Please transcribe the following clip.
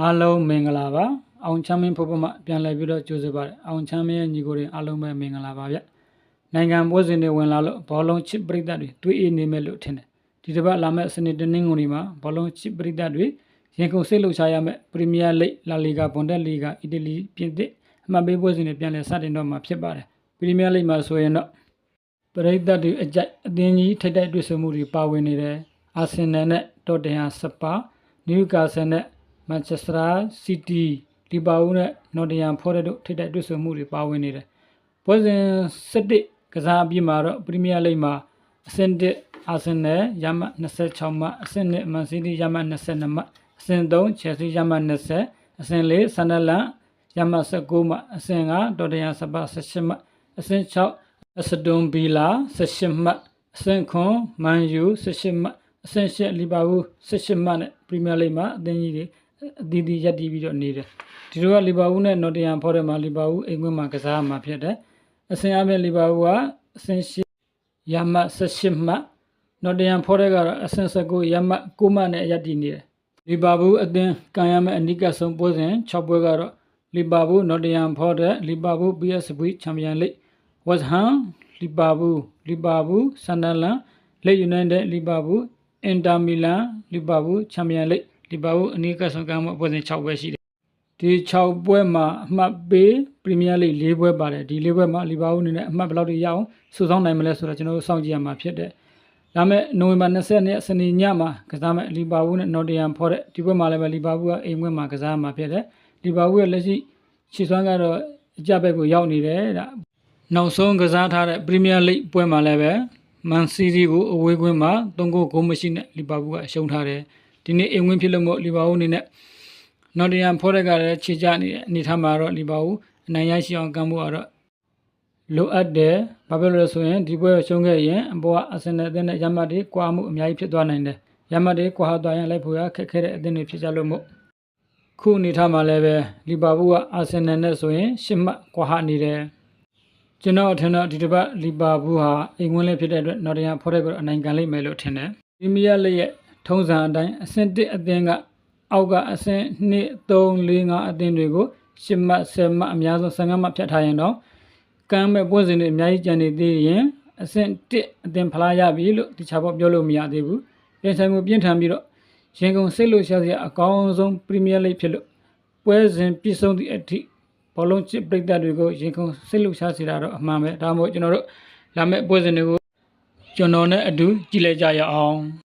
အားလုံးမင်္ဂလာပါအောင်ချမ်းမင်းဖို့ပမပြန်လည်ပြီးတော့ကြိုဆိုပါတယ်အောင်ချမ်းမင်းရဲ့ညီကိုတွေအားလုံးပဲမင်္ဂလာပါဗျနိုင်ငံပွဲစဉ်တွေဝင်လာလို့ဘောလုံးချစ်ပရိသတ်တွေတွေ့အေးနေမယ်လို့ထင်တယ်ဒီတစ်ပတ်လာမယ့်စနေတနင်္ဂနွေမှာဘောလုံးချစ်ပရိသတ်တွေရင်ကုန်စိတ်လှုပ်ရှားရမယ့်ပရီးမီးယားလိဂ်လာလီဂါဘွန်ဒက်လီဂါအီတလီပြင်သစ်အမှတ်ပေးပွဲစဉ်တွေပြန်လည်စတင်တော့မှာဖြစ်ပါတယ်ပရီးမီးယားလိဂ်မှာဆိုရင်တော့ပရိသတ်တွေအကြိုက်အသင်းကြီးထိပ်တိုက်တွေ့ဆုံမှုတွေပါဝင်နေတယ်အာဆင်နယ်နဲ့တော့တင်ဟာစပါနယူကာဆယ်နဲ့ မန်ချက်စတာစီးတီးလီဗာပူးနဲ့နော်တင်ဟမ်ဖော်ရက်တို့ထိပ်တိုက်တွေ့ဆုံမှုတွေပါဝင်နေတယ်။ပွဲစဉ်7ကစားအပြီးမှာတော့ပရီးမီးယားလိဂ်မှာအဆင့်1အာဆင်နယ်ရမှတ်26မှတ်အဆင့်2မန်စီးတီးရမှတ်22မှတ်အဆင့်3ချယ်ဆီရမှတ်20အဆင့်4ဆန်ဒလန်ရမှတ်19မှတ်အဆင့်5ဒေါ်တင်ဟမ်စပါ18မှတ်အဆင့်6အစတွန်ဗီလာ18မှတ်အဆင့်9မန်ယူ18မှတ်အဆင့်8လီဗာပူး18မှတ်နဲ့ပရီးမီးယားလိဂ်မှာအသင်းကြီးတွေ အသီးသီးရပ်တည်ပြီးတော့နေတယ်ဒီလိုကလီဗာပူးနဲ့နော်တင်ဟမ်ဖော်တယ်မှာလီဗာပူးအိမ်ကွင်းမှာကစားမှာဖြစ်တယ်အဆင့်အပြင်လီဗာပူးကအဆင့်8ရမှတ်18မှတ်နော်တင်ဟမ်ဖော်တယ်ကတော့အဆင့်19ရမှတ်9မှတ်နဲ့ရပ်တည်နေတယ်လီဗာပူးအသင်းကန်ရမယ့်အနိကဆုံးပွဲစဉ်6ပွဲကတော့လီဗာပူးနော်တင်ဟမ်ဖော်တယ်လီဗာပူး PSV ချန်ပီယံလိဂ်ဝက်စ်ဟမ်လီဗာပူးလီဗာပူးဆန်ဒလန်လက်ယူနိုက်တက်လီဗာပူးအင်တာမီလန်လီဗာပူးချန်ပီယံလိဂ် လီဗာပူးအနည်းကဆုံးကမ်းမှုပွဲစဉ်6ပွဲရှိတယ်ဒီ6ပွဲမှာအမှတ်ပေးပရီးမီးယားလိဂ်၄ပွဲပါတယ်ဒီ၄ပွဲမှာလီဗာပူးအနေနဲ့အမှတ်ဘယ်လောက်တွေရအောင်စုဆောင်းနိုင်မလဲဆိုတော့ကျွန်တော်တို့စောင့်ကြည့်ရမှာဖြစ်တယ်ဒါမဲ့နိုဝင်ဘာ20ရက်နေ့စနေညမှာကစားမဲ့လီဗာပူးနဲ့နော်တင်ဟမ်ဖော်တဲ့ဒီပွဲမှာလည်းပဲလီဗာပူးကအိမ်ခွင်းမှာကစားမှာဖြစ်တယ်လီဗာပူးရဲ့လက်ရှိခြေစွမ်းကတော့အကြက်ဘက်ကိုရောက်နေတယ်ဒါနောက်ဆုံးကစားထားတဲ့ပရီးမီးယားလိဂ်ပွဲမှာလည်းပဲမန်စီးတီးကိုအဝေးကွင်းမှာ3ဂိုးဂိုးမရှိနဲ့လီဗာပူးကရှုံးထားတယ် ဒီနေ့အိမ်ဝင်ဖြစ်လို့မို့လီဗာပူးအနေနဲ့နော်တင်ဟမ်ဖော်တဲ့ကလည်းခြေချနေတဲ့အနေထားမှာတော့လီဗာပူးအနိုင်ရရှိအောင်ကမ်းဖို့ကတော့လိုအပ်တယ်ဘာဖြစ်လို့လဲဆိုရင်ဒီပွဲကိုရှုံးခဲ့ရင်အပေါ်ကအဆင်နဲ့အသင်းနဲ့ရမတ်တွေကွာမှုအများကြီးဖြစ်သွားနိုင်တယ်ရမတ်တွေကွာဟသွားရင်လိုက်ဖို့ရခက်ခဲတဲ့အသင်းတွေဖြစ်ကြလို့မို့ခုအနေထားမှာလည်းပဲလီဗာပူးကအာဆင်နယ်နဲ့ဆိုရင်ရှစ်မှတ်ကွာဟနေတယ်ကျွန်တော်အထင်တော့ဒီတစ်ပတ်လီဗာပူးဟာအိမ်ဝင်လေးဖြစ်တဲ့အတွက်နော်တင်ဟမ်ဖော်တဲ့ကိုအနိုင်ကန်လိမ့်မယ်လို့ထင်တယ်ပရီးမီးယားလိရဲ့ ထုံးစံအတိုင်းအဆင့်1အသင်းကအောက်ကအဆင့်2 3 4 5အသင်းတွေကိုရှစ်မှတ်10မှတ်အများဆုံး15မှတ်ဖြတ်ထားရင်တော့ကမ်းမဲ့ပွဲစဉ်တွေအများကြီးကျန်နေသေးရင်အဆင့်1အသင်းဖလားရပြီလို့တခြားဘောပြောလို့မရသေးဘူးပြင်ဆိုင်မှုပြင်းထန်ပြီးတော့ရင်ကုန်စိတ်လို့ရှာစရာအကောင်းဆုံးပရီးမီးယားလိဖြစ်လို့ပွဲစဉ်ပြည့်စုံသည့်အထိဘောလုံးချစ်ပရိသတ်တွေကိုရင်ကုန်စိတ်လို့ရှာစေတာတော့အမှန်ပဲဒါမှမဟုတ်ကျွန်တော်တို့လာမယ့်ပွဲစဉ်တွေကိုကျွန်တော်နဲ့အတူကြည့်လိုက်ကြရအောင်